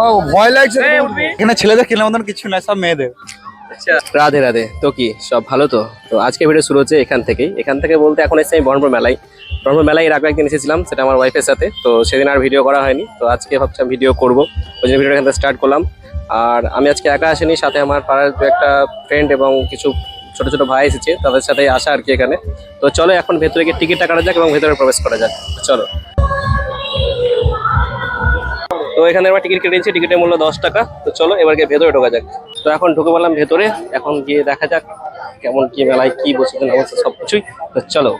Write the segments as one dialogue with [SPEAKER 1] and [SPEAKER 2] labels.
[SPEAKER 1] ও ভয় লাগছে। এখানে ছেলেদের কেনার মতন কিছু নাই সব মেয়েদের।
[SPEAKER 2] আচ্ছা। রাধে রাধে। তো কি সব ভালো তো? তো আজকে ভিডিও শুরু হচ্ছে এখান থেকেই। এখান থেকে বলতে এখন এসে আমি বহরমপুর মেলায়। বহরমপুর মেলায় এর আগে একদিন এসেছিলাম সেটা আমার ওয়াইফের সাথে। তো সেদিন আর ভিডিও করা হয়নি। তো আজকে ভাবছিলাম ভিডিও করব। ওই জন্য ভিডিওটা এখান থেকে স্টার্ট করলাম। আর আমি আজকে একা আসিনি সাথে আমার পাড়ার দু একটা ফ্রেন্ড এবং কিছু ছোট ছোট ভাই এসেছে তাদের সাথে আসা আর কি এখানে। তো চলো এখন ভেতরে গিয়ে টিকিটটা কাটা যাক এবং ভেতরে প্রবেশ করা যাক। চলো। তো এখানে আমরা টিকিট কেটেছি টিকিটের মূল্য দশ টাকা। তো চলো, এবার গিয়ে ভেতরে ঢোকা যাক। তো এখন ঢুকে বললাম ভেতরে। এখন গিয়ে দেখা যাক কেমন, কি মেলায় কি না বসেছে সব কিছুই তো চলো।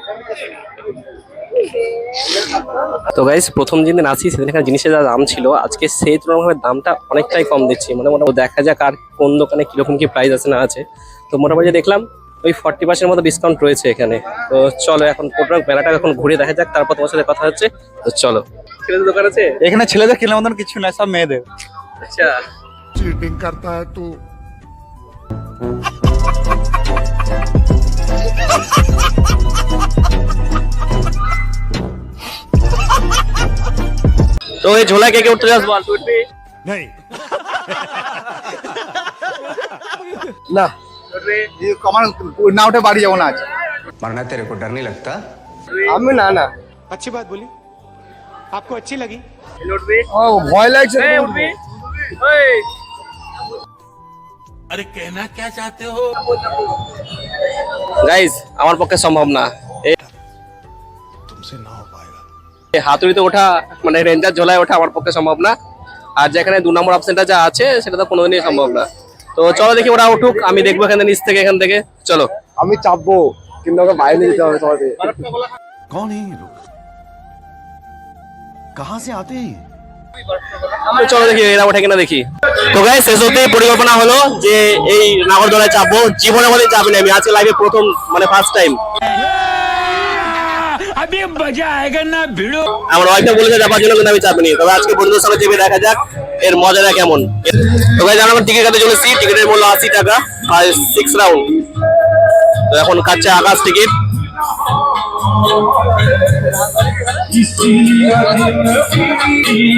[SPEAKER 2] তো গাইস প্রথম যেদিন আসি, সেদিন এখানে জিনিসের যা দাম ছিল, আজকে সেই তুলনাভাবে দামটা অনেকটাই কম দিচ্ছি। মানে মোটামুটি দেখা যাক আর কোন দোকানে কীরকম কি প্রাইস আছে না আছে। তো মোটামুটি দেখলাম ওই ফর্টি পার্সেন্ট মতো ডিসকাউন্ট রয়েছে এখানে। তো চলো এখন পুরো মেলাটা এখন ঘুরে দেখা যাক তারপর তোমার সাথে কথা হচ্ছে। তো চলো। ছেলেদের দোকান আছে?
[SPEAKER 1] এখানে ছেলেদের কেনার মতন কিছু নাই সব মেয়েদের।
[SPEAKER 2] আচ্ছা। তো। এই ঝোলা কে উঠতে যাস বল তুই
[SPEAKER 1] না।
[SPEAKER 2] উঠবি
[SPEAKER 1] কমান না উঠে বাড়ি যাবো না আজ
[SPEAKER 3] मरना तेरे को डर नहीं लगता
[SPEAKER 1] আমি না না
[SPEAKER 4] अच्छी बात बोली आपको अच्छी लगी
[SPEAKER 2] তুই উঠবি
[SPEAKER 1] ও ভয় লাগছে
[SPEAKER 2] এই উঠবি ওই
[SPEAKER 5] अरे कहना क्या चाहते हो
[SPEAKER 2] গাইস আমার পক্ষে সম্ভব না এই
[SPEAKER 5] तुमसे ना हो पाएगा
[SPEAKER 2] এই হাতুড়িতে ওঠা মানে রেঞ্জার ঝোলায় ওঠা আমার পক্ষে সম্ভব না আর যেখানে দু নম্বর অপশনটা যা আছে সেটা তো কোনোদিনই সম্ভব না তো চলো দেখি ওরা উঠুক আমি দেখব এখানে নিচ থেকে এখান থেকে। চলো।
[SPEAKER 1] আমি চাপবো কিন্তু আমাকে বাইরে যেতে হবে
[SPEAKER 5] সবাই কাহা সে
[SPEAKER 2] আতে চলো দেখি এরা ওঠে কিনা দেখি। তো গাই শেষ অব্দি পরিকল্পনা হলো যে এই নাগরদোলায় চাপবো। জীবনে মধ্যে চাপি আমি আজকে লাইভে প্রথম মানে ফার্স্ট টাইম
[SPEAKER 4] अभी मजा आएगा ना भिड़ो
[SPEAKER 2] আমার ওয়াইফে বলেছে যাবার জন্য কিন্তু আমি চাপিনি তবে আজকে বন্ধুদের সঙ্গে চেপে দেখা যাক এর মজাটা কেমন তো ভাই জানো টিকিট কাটতে চলেছি টিকিটের মূল্য আশি টাকা আর সিক্স রাউন্ড তো এখন কাটছে আকাশ টিকিট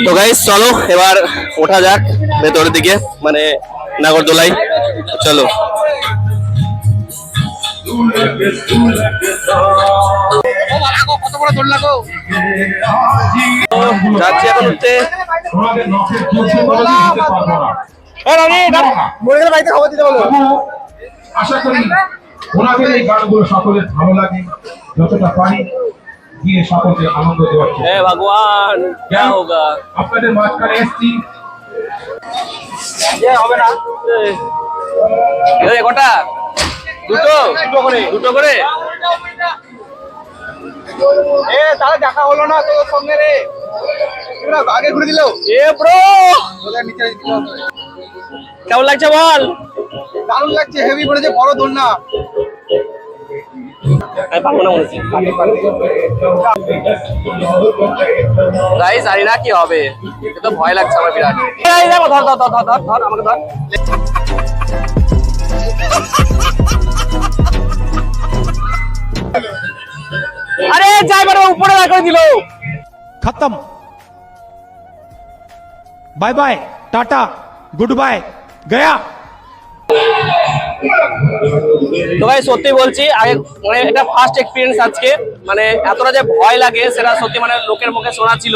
[SPEAKER 2] তো গাইস চলো এবার ওঠা যাক ভেতরের দিকে মানে নাগরদোলাই চলো যাচ্ছি এখন উঠতে
[SPEAKER 1] মরে গেলে বাড়িতে খবর দিতে বলো
[SPEAKER 6] আশা করি ওনাদের এই গানগুলো সকলের ভালো লাগে যতটা পারি গিয়ে সকলকে আনন্দ দেওয়ার চেষ্টা
[SPEAKER 2] হে ভগবান क्या होगा
[SPEAKER 6] আপনাদের মাঝখানে এসছি
[SPEAKER 2] হবে না এই কটা দুটো দুটো করে দুটো করে
[SPEAKER 1] এ তাহলে দেখা হলো না তোর সঙ্গে রে। আগে ঘুরে দিলো?
[SPEAKER 2] এ ব্রো!
[SPEAKER 1] ওদের নিচে দিতে হবে।
[SPEAKER 2] কেমন লাগছে বল?
[SPEAKER 1] দারুণ লাগছে হেভি পড়েছে বড় দোল না
[SPEAKER 2] জানি না কি হবে। তো ভয় লাগছে আমার বিরাট। এই ধর ধর ধর ধর ধর ধর আমাকে ধর। দিল।
[SPEAKER 4] খতম। Bye bye tata good bye Gaya.
[SPEAKER 2] তো ভাই সত্যি বলছি আগে মানে এটা ফার্স্ট এক্সপিরিয়েন্স আজকে। মানে এতটা যে ভয় লাগে সেটা সত্যি মানে লোকের মুখে শোনা ছিল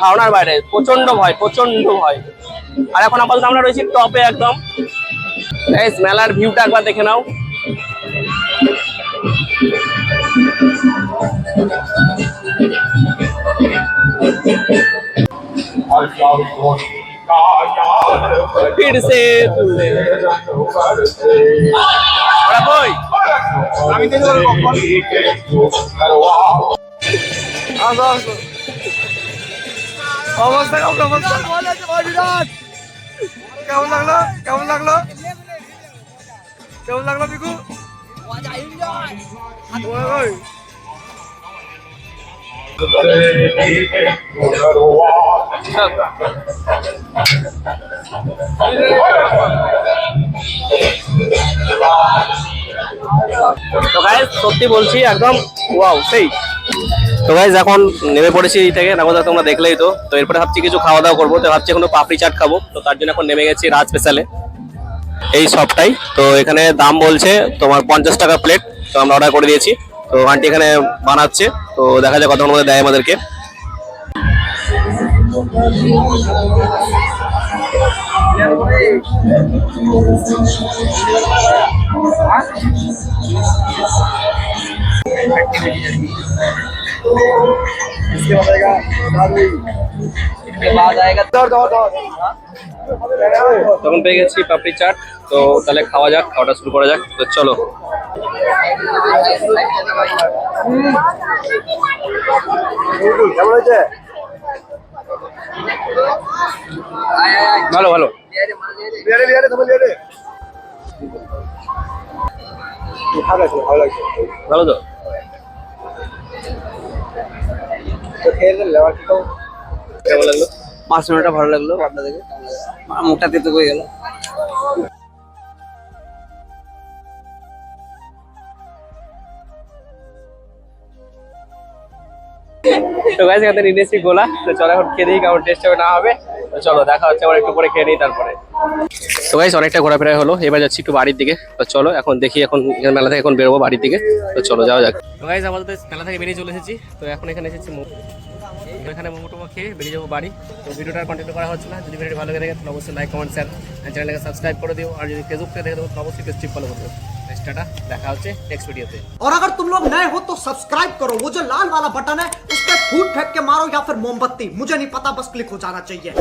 [SPEAKER 2] ধারণার বাইরে। প্রচণ্ড ভয় প্রচণ্ড ভয়। আর এখন আপাতত আমরা রয়েছি টপে একদম। মেলার ভিউটা একবার দেখে নাও। फिर से तुमने ওরা কই
[SPEAKER 1] আমি দেখতে পারবো কখন আসো আসো অবস্থা কেমন অবস্থা কেমন লাগলো কেমন লাগলো কেমন লাগলো বিকু ওই, ওই।
[SPEAKER 2] তো গাইজ সত্যি বলছি একদম ওয়াও সেই। তো গাইজ এখন নেমে পড়েছি এই থেকে নাগদা তোমরা দেখলেই তো। তো এরপরে ভাবছি কিছু খাওয়া দাওয়া করব, তো ভাবছি এখন পাপড়ি চাট খাব, তো তার জন্য এখন নেমে গেছি রাজ স্পেশালে এই শপটাই তো এখানে দাম বলছে তোমার পঞ্চাশ টাকা প্লেট তো আমরা অর্ডার করে দিয়েছি। তো আন্টি এখানে বানাচ্ছে। তো দেখা যায় কতক্ষণ মধ্যে দেয় আমাদেরকে। তখন পেয়ে গেছি পাপড়ি চাট। তো তাহলে খাওয়া যাক, খাওয়াটা শুরু করা যাক। তো চলো। ভালো ভালো।
[SPEAKER 1] ভালো
[SPEAKER 2] তো?
[SPEAKER 1] খেয়ে
[SPEAKER 2] লাগল?
[SPEAKER 1] মাছ মাছটা ভালো লাগল থেকে মুখটা তেতো হয়ে গেল।
[SPEAKER 2] তো গাইজ এখানে নিয়ে এসেছি গোলা। তো চলো এখন খেয়ে দিই কেমন টেস্ট হবে, না হবে। তো চলো, দেখা হচ্ছে আবার একটু পরে, খেয়ে নিই তারপরে। তো গাইজ অনেকটা ঘোরাফেরা হলো। এবার যাচ্ছি একটু বাড়ির দিকে। তো চলো, এখন দেখি এখন এখানে মেলা থেকে এখন বেরোবো বাড়ির দিকে। তো চলো, যাওয়া যাক। তো গাইজ আমাদের মেলা থেকে বেরিয়ে চলে এসেছি। তো এখন এখানে এসেছি মো- তো এখানে মোমো টোমো খেয়ে বেরিয়ে যাবো বাড়ি তো ভিডিওটা কন্টিনিউ করা হচ্ছে না যদি ভিডিওটি ভালো লাগে থাকে তাহলে অবশ্যই লাইক কমেন্ট শেয়ার চ্যানেলটাকে সাবস্ক্রাইব করে দিও আর যদি ফেসবুক থেকে দেখে থাকো তাহলে অবশ্যই পেজটি ফলো করে দিও টাটা দেখা হচ্ছে নেক্সট ভিডিওতে
[SPEAKER 7] और अगर तुम लोग नए हो तो सब्सक्राइब करो वो जो लाल वाला बटन है उस पर फूट फेंक के मारो या फिर मोमबत्ती मुझे नहीं पता बस क्लिक हो जाना चाहिए